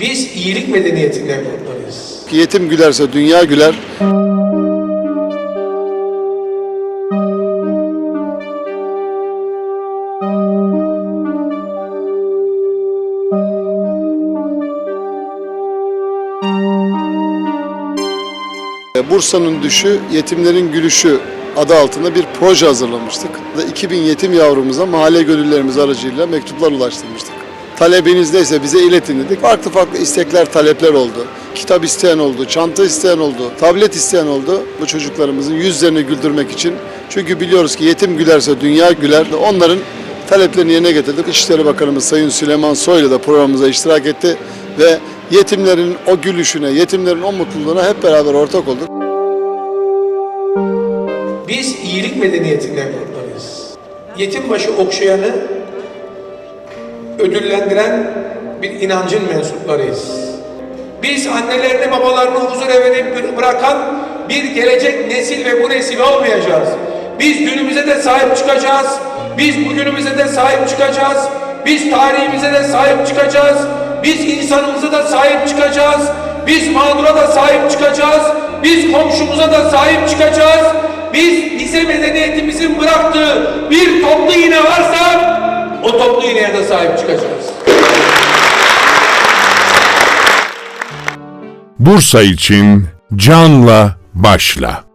Biz iyilik medeniyetinin evlatlarıyız. Yetim gülerse dünya güler. Bursa'nın düşü, yetimlerin gülüşü adı altında bir proje hazırlamıştık. Ve 2000 yetim yavrumuza mahalle gönüllerimiz aracıyla mektuplar ulaştırmıştık. Talebiniz neyse bize iletin dedik. Farklı farklı istekler, talepler oldu. Kitap isteyen oldu, çanta isteyen oldu, tablet isteyen oldu. Bu çocuklarımızın yüzlerini güldürmek için. Çünkü biliyoruz ki yetim gülerse dünya güler. Onların taleplerini yerine getirdik. İçişleri Bakanımız Sayın Süleyman Soylu da programımıza iştirak etti ve yetimlerin o gülüşüne, yetimlerin o mutluluğuna hep beraber ortak olduk. Biz iyilik medeniyetinin evlatlarıyız. Yetim başı okşayanı ödüllendiren bir inancın mensuplarıyız. Biz annelerini babalarını huzur evine bırakan bir gelecek nesil ve bu nesil olmayacağız. Biz günümüze de sahip çıkacağız. Biz bugünümüze de sahip çıkacağız. Biz tarihimize de sahip çıkacağız. Biz insanımıza da sahip çıkacağız. Biz mağdura da sahip çıkacağız. Biz komşumuza da sahip çıkacağız. Biz bize medeniyetimizin bıraktığı sahip çıkacağız. Bursa için canla başla.